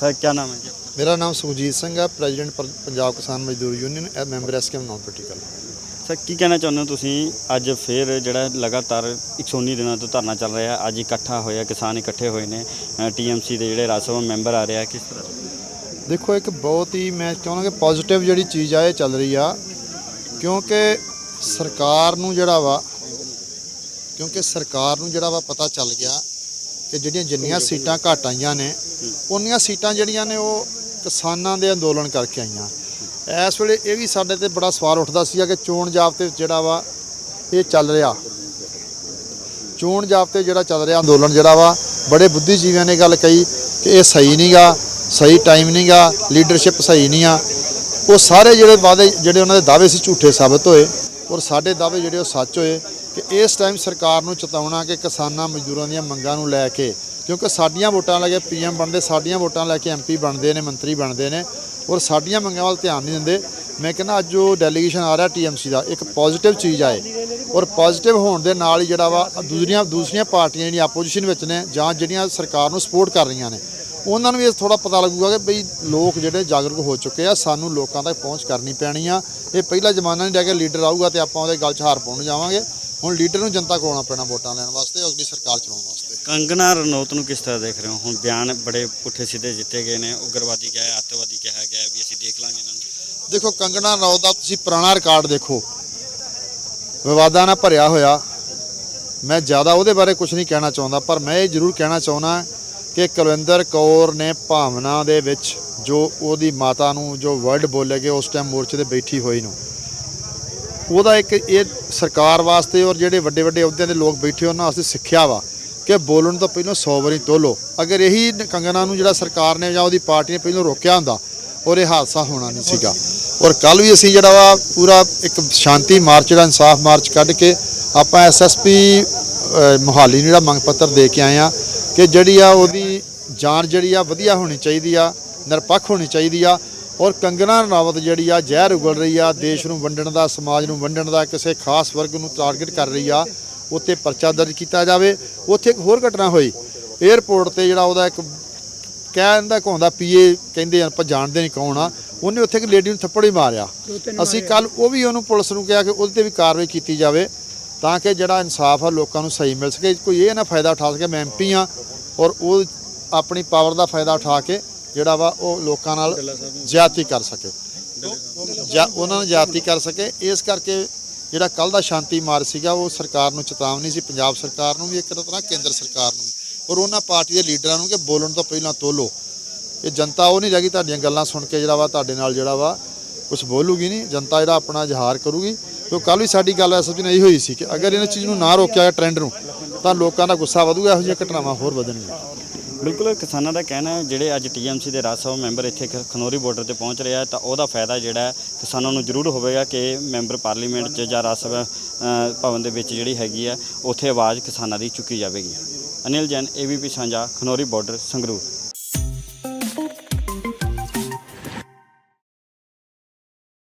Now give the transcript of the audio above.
Sir ਕੀ ਨਾਮ ਹੈ ਜੀ? ਮੇਰਾ ਨਾਮ ਸੁਖਜੀਤ ਸਿੰਘ ਹੈ ਪ੍ਰੈਜ਼ੀਡੈਂਟ ਪਰ- ਪੰਜਾਬ ਕਿਸਾਨ ਮਜ਼ਦੂਰ ਯੂਨੀਅਨ ਐ member SKM non political sir ਕੀ ਕਹਿਣਾ ਚਾਹੁੰਦੇ ਹੋ ਤੁਸੀਂ? ਅੱਜ ਫੇਰ ਜਿਹੜਾ ਲਗਾਤਾਰ 119 ਦਿਨਾਂ ਤੋਂ ਧਰਨਾ ਚੱਲ ਰਿਹਾ ਅੱਜ ਇਕੱਠਾ ਹੋਇਆ ਕਿਸਾਨ ਇਕੱਠੇ ਹੋਏ ਨੇ ਟੀਐਮਸੀ ਦੇ ਜਿਹੜੇ ਰਾਜ ਸਭਾ ਮੈਂਬਰ ਆ ਰਿਹਾ ਕਿਸ ਤਰ੍ਹਾਂ? ਦੇਖੋ ਇੱਕ ਬਹੁਤ ਹੀ ਮੈਂ ਚਾਹੁੰਦਾ ਕਿ ਪੋਜ਼ਿਟਿਵ ਜਿਹੜੀ ਚੀਜ਼ ਆ ਇਹ ਚੱਲ ਰਹੀ ਆ ਕਿਉਂਕਿ ਸਰਕਾਰ ਨੂੰ ਜਿਹੜਾ ਵਾ ਕਿਉਂਕਿ ਸਰਕਾਰ ਨੂੰ ਜਿਹੜਾ ਵਾ ਪਤਾ ਚੱਲ ਗਿਆ ਕਿ ਜਿਹੜੀਆਂ ਜਿੰਨੀਆਂ ਸੀਟਾਂ ਘੱਟ ਆਈਆਂ ਨੇ, ਉਹਨੀਆਂ ਸੀਟਾਂ ਜਿਹੜੀਆਂ ਨੇ ਉਹ ਕਿਸਾਨਾਂ ਦੇ ਅੰਦੋਲਨ ਕਰਕੇ ਆਈਆਂ। ਇਸ ਵੇਲੇ ਇਹ ਵੀ ਸਾਡੇ ਤੇ ਬੜਾ ਸਵਾਲ ਉੱਠਦਾ ਸੀਗਾ ਕਿ ਚੋਣ ਜਾਬਤੇ ਜਿਹੜਾ ਵਾ, ਇਹ ਚੱਲ ਰਿਹਾ। ਚੋਣ ਜਾਬਤੇ ਜਿਹੜਾ ਚੱਲ ਰਿਹਾ, ਅੰਦੋਲਨ ਜਿਹੜਾ ਵਾ, ਬੜੇ ਬੁੱਧੀਜੀਵੀਆਂ ਨੇ ਗੱਲ ਕਹੀ ਕਿ ਇਹ ਸਹੀ ਨਹੀਂਗਾ ਸਹੀ ਟਾਈਮ ਨਹੀਂਗਾ ਲੀਡਰਸ਼ਿਪ ਸਹੀ ਨਹੀਂ ਆ। ਉਹ ਸਾਰੇ ਜਿਹੜੇ ਵਾਅਦੇ, ਜਿਹੜੇ ਉਹਨਾਂ ਦੇ ਦਾਅਵੇ ਸੀ ਝੂਠੇ ਸਾਬਤ ਹੋਏ, ਔਰ ਸਾਡੇ ਦਾਅਵੇ ਜਿਹੜੇ ਉਹ ਸੱਚ ਹੋਏ ਕਿ ਇਸ ਟਾਈਮ ਸਰਕਾਰ ਨੂੰ ਚੇਤਾਉਣਾ ਕਿ ਕਿਸਾਨਾਂ ਮਜ਼ਦੂਰਾਂ ਦੀਆਂ ਮੰਗਾਂ ਨੂੰ ਲੈ ਕੇ, ਕਿਉਂਕਿ ਸਾਡੀਆਂ ਵੋਟਾਂ ਲੈ ਕੇ ਪੀਐਮ ਬਣਦੇ, ਸਾਡੀਆਂ ਵੋਟਾਂ ਲੈ ਕੇ ਐਮਪੀ ਬਣਦੇ ਨੇ, ਮੰਤਰੀ ਬਣਦੇ ਨੇ, ਔਰ ਸਾਡੀਆਂ ਮੰਗਾਂ ਵੱਲ ਧਿਆਨ ਨਹੀਂ ਦਿੰਦੇ। ਮੈਂ ਕਹਿੰਦਾ ਅੱਜ ਜੋ ਡੈਲੀਗੇਸ਼ਨ ਆ ਰਿਹਾ ਟੀਐਮਸੀ ਦਾ, ਇੱਕ ਪੋਜ਼ਿਟਿਵ ਚੀਜ਼ ਆਏ, ਔਰ ਪੋਜ਼ਿਟਿਵ ਹੋਣ ਦੇ ਨਾਲ ਹੀ ਜਿਹੜਾ ਵਾ, ਦੂਜੀਆਂ, ਦੂਸਰੀਆਂ ਪਾਰਟੀਆਂ ਜਿਹੜੀਆਂ ਆਪੋਜੀਸ਼ਨ ਵਿੱਚ ਨੇ, ਜਾਂ ਜਿਹੜੀਆਂ ਸਰਕਾਰ ਨੂੰ ਸਪੋਰਟ ਕਰ ਰਹੀਆਂ ਨੇ, ਉਹਨਾਂ ਨੂੰ ਵੀ ਇਹ ਥੋੜਾ ਪਤਾ ਲੱਗੂਗਾ ਕਿ ਬਈ ਲੋਕ ਜਿਹੜੇ ਜਾਗਰੂਕ ਹੋ ਚੁੱਕੇ ਆ, ਸਾਨੂੰ ਲੋਕਾਂ ਤੱਕ ਪਹੁੰਚ ਕਰਨੀ ਪੈਣੀ ਆ। ਇਹ ਪਹਿਲਾ ਜ਼ਮਾਨਾ ਨਹੀਂ ਰਹਿ ਗਿਆ ਲੀਡਰ ਆਊਗਾ ਤੇ ਆਪਾਂ ਉਹਦੇ ਗੱਲ 'ਚ ਹਾਰ ਪਾਉਣ ਨੂੰ ਜਾਵਾਂਗੇ। ਹੁਣ ਲੀਡਰ ਨੂੰ ਜਨਤਾ ਕੋਲ ਆਉਣਾ ਪੈਣਾ ਵੋਟਾਂ ਲੈਣ ਵਾਸਤੇ ਅਗਲੀ ਸਰਕਾਰ ਚਲਾਉਣ ਵਾਸਤੇ? ਕੰਗਨਾ ਰਣੌਤ ਨੂੰ ਕਿਸ ਤਰ੍ਹਾਂ ਦੇਖ ਰਹੇ ਹੋ? ਹੁਣ ਬਿਆਨ ਬੜੇ ਪੁੱਠੇ ਸਿੱਧੇ ਦਿੱਤੇ ਗਏ ਨੇ ਉਗਰਵਾਦੀ ਕਿਹਾ ਹੈ ਅੱਤਵਾਦੀ ਕਿਹਾ ਗਿਆ ਵੀ ਅਸੀਂ ਦੇਖ ਲਾਂਗੇ ਇਹਨਾਂ ਨੂੰ। ਦੇਖੋ ਕੰਗਣਾ ਰਣੌਤ ਦਾ ਤੁਸੀਂ ਪੁਰਾਣਾ ਰਿਕਾਰਡ ਦੇਖੋ। ਵਿਵਾਦਾਂ ਨਾਲ ਭਰਿਆ ਹੋਇਆ। ਮੈਂ ਜ਼ਿਆਦਾ ਉਹਦੇ ਬਾਰੇ ਕੁਝ ਨਹੀਂ ਕਹਿਣਾ ਚਾਹੁੰਦਾ ਪਰ ਮੈਂ ਇਹ ਜ਼ਰੂਰ ਕਹਿਣਾ ਚਾਹੁੰਦਾ ਕਿ ਕੁਲਵਿੰਦਰ ਕੌਰ ਨੇ ਭਾਵਨਾ ਦੇ ਵਿੱਚ ਜੋ ਉਹਦੀ ਮਾਤਾ ਨੂੰ ਜੋ ਵਰਡ ਬੋਲੇ ਗਏ ਉਸ ਟਾਈਮ ਮੋਰਚੇ ਤੇ ਬੈਠੀ ਹੋਈ ਨੂੰ। ਉਹਦਾ ਇੱਕ ਇਹ ਸਰਕਾਰ ਵਾਸਤੇ ਔਰ ਜਿਹੜੇ ਵੱਡੇ ਵੱਡੇ ਅਹੁਦਿਆਂ ਦੇ ਲੋਕ ਬੈਠੇ ਉਹਨਾਂ ਵਾਸਤੇ ਸਿੱਖਿਆ ਵਾ ਕਿ ਬੋਲਣ ਤੋਂ ਪਹਿਲਾਂ 100 ਵਾਰੀ ਤੋਲੋ। ਅਗਰ ਇਹੀ ਕੰਗਨਾ ਨੂੰ ਜਿਹੜਾ ਸਰਕਾਰ ਨੇ ਜਾਂ ਉਹਦੀ ਪਾਰਟੀ ਨੇ ਪਹਿਲਾਂ ਰੋਕਿਆ ਹੁੰਦਾ, ਔਰ ਇਹ ਹਾਦਸਾ ਹੋਣਾ ਨਹੀਂ ਸੀਗਾ। ਔਰ ਕੱਲ ਵੀ ਅਸੀਂ ਜਿਹੜਾ ਵਾ ਪੂਰਾ ਇੱਕ ਸ਼ਾਂਤੀ ਮਾਰਚ ਜਿਹੜਾ ਇਨਸਾਫ ਮਾਰਚ ਕੱਢ ਕੇ ਆਪਾਂ ਐਸਐਸਪੀ ਮੁਹਾਲੀ ਨੂੰ ਜਿਹੜਾ ਮੰਗ ਪੱਤਰ ਦੇ ਕੇ ਆਏ ਆ ਕਿ ਜਿਹੜੀ ਆ ਉਹਦੀ ਜਾਨ ਜਿਹੜੀ ਆ ਵਧੀਆ ਹੋਣੀ ਚਾਹੀਦੀ ਆ, ਨਿਰਪੱਖ ਹੋਣੀ ਚਾਹੀਦੀ ਆ ਔਰ ਕੰਗਨਾ ਰਣਾਵਤ ਜਿਹੜੀ ਆ ਜ਼ਹਿਰ ਉਗਲ ਰਹੀ ਆ ਦੇਸ਼ ਨੂੰ ਵੰਡਣ ਦਾ ਸਮਾਜ ਨੂੰ ਵੰਡਣ ਦਾ ਕਿਸੇ ਖਾਸ ਵਰਗ ਨੂੰ ਟਾਰਗੇਟ ਕਰ ਰਹੀ ਆ ਉੱਤੇ ਪਰਚਾ ਦਰਜ ਕੀਤਾ ਜਾਵੇ। ਉੱਥੇ ਇੱਕ ਹੋਰ ਘਟਨਾ ਹੋਈ। 에ਅਰਪੋਰਟ ਤੇ ਜਿਹੜਾ ਉਹਦਾ ਇੱਕ ਕਹਿਣ ਦਾ ਕਹਾਉਂਦਾ ਪੀਏ ਕਹਿੰਦੇ ਆਪਾਂ ਜਾਣਦੇ ਨਹੀਂ ਕੌਣ ਆ ਉਹਨੇ ਉੱਥੇ ਇੱਕ ਲੇਡੀ ਨੂੰ ਥੱਪੜ ਹੀ ਮਾਰਿਆ। ਅਸੀਂ ਕੱਲ ਉਹ ਵੀ ਉਹਨੂੰ ਪੁਲਿਸ ਨੂੰ ਕਿਹਾ ਕਿ ਉਹਦੇ ਤੇ ਵੀ ਕਾਰਵਾਈ ਕੀਤੀ ਜਾਵੇ ਤਾਂ ਕਿ ਜਿਹੜਾ ਇਨਸਾਫ ਆ ਲੋਕਾਂ ਨੂੰ ਸਹੀ ਮਿਲ ਸਕੇ। ਕੋਈ ਇਹ ਨਾ ਫਾਇਦਾ ਉਠਾ ਸਕੇ ਮੈਂ ਐਮਪੀ ਆ ਔਰ ਉਹ ਆਪਣੀ ਪਾਵਰ ਦਾ ਫਾਇਦਾ ਉਠਾ ਕੇ ਜਿਹੜਾ ਵਾ ਉਹ ਲੋਕਾਂ ਨਾਲ ਜ਼ਿਆਦਤੀ ਕਰ ਸਕੇ। ਜਾਂ ਉਹਨਾਂ ਨਾਲ ਜ਼ਿਆਦਤੀ ਕਰ ਸਕੇ। ਇਸ ਕਰਕੇ ਜਿਹੜਾ ਕੱਲ ਦਾ ਸ਼ਾਂਤੀ ਮਾਰਚ ਸੀਗਾ, ਉਹ ਸਰਕਾਰ ਨੂੰ ਚੇਤਾਵਨੀ ਸੀ। ਪੰਜਾਬ ਸਰਕਾਰ ਨੂੰ ਵੀ ਇੱਕ ਤਰ੍ਹਾਂ ਕੇਂਦਰ ਸਰਕਾਰ ਨੂੰ ਵੀ। ਔਰ ਉਹਨਾਂ ਪਾਰਟੀ ਦੇ ਲੀਡਰਾਂ ਨੂੰ ਕਿ ਬੋਲਣ ਤੋਂ ਪਹਿਲਾਂ ਤੋਲੋ। ਇਹ ਜਨਤਾ ਉਹ ਨਹੀਂ ਰਹੀ ਤੁਹਾਡੀਆਂ ਗੱਲਾਂ ਸੁਣ ਕੇ ਜਿਹੜਾ ਵਾ ਤੁਹਾਡੇ ਨਾਲ ਜਿਹੜਾ ਵਾ ਕੁਝ ਬੋਲੂਗੀ ਨਹੀਂ। ਜਨਤਾ ਜਿਹੜਾ ਆਪਣਾ ਇਜ਼ਹਾਰ ਕਰੂਗੀ। ਕਿਉਂ ਕੱਲ ਵੀ ਸਾਡੀ ਗੱਲ ਐਸਐਸਪੀ ਨਾਲ ਇਹੀ ਹੋਈ ਸੀ ਕਿ ਅਗਰ ਇਹਨਾਂ ਚੀਜ਼ ਨੂੰ ਨਾ ਰੋਕਿਆ ਗਿਆ ਟ੍ਰੈਂਡ ਨੂੰ, ਤਾਂ ਲੋਕਾਂ ਦਾ ਗੁੱਸਾ ਵਧੂਗਾ, ਇਹੋ ਜਿਹੀਆਂ ਘਟਨਾਵਾਂ ਹੋਰ ਵਧਣਗੀਆਂ। ਬਿਲਕੁਲ ਕਿਸਾਨਾਂ ਦਾ ਕਹਿਣਾ ਹੈ ਜਿਹੜੇ ਅੱਜ ਟੀਐਮਸੀ ਦੇ ਰਾਜ ਸਭਾ ਮੈਂਬਰ ਇੱਥੇ ਖ- ਖਨੌਰੀ ਬਾਰਡਰ ਤੇ ਪਹੁੰਚ ਰਿਹਾ ਹੈ ਤਾਂ ਉਹਦਾ ਫਾਇਦਾ ਜਿਹੜਾ ਹੈ ਕਿਸਾਨਾਂ ਨੂੰ ਜ਼ਰੂਰ ਹੋਵੇਗਾ ਕਿ ਮੈਂਬਰ ਪਾਰਲੀਮੈਂਟ 'ਚ ਜਾਂ ਰਾਜ ਸਭਾ ਅ, ਭਵਨ ਦੇ ਵਿੱਚ ਜਿਹੜੀ ਹੈਗੀ ਹੈ ਉੱਥੇ ਆਵਾਜ਼ ਕਿਸਾਨਾਂ ਦੀ ਚੁੱਕੀ ਜਾਵੇਗੀ। ਅਨਿਲ ਜੈਨ ਏਬੀਪੀ ਸਾਂਝਾ ਖਨੌਰੀ ਬਾਰਡਰ ਸੰਗਰੂਰ।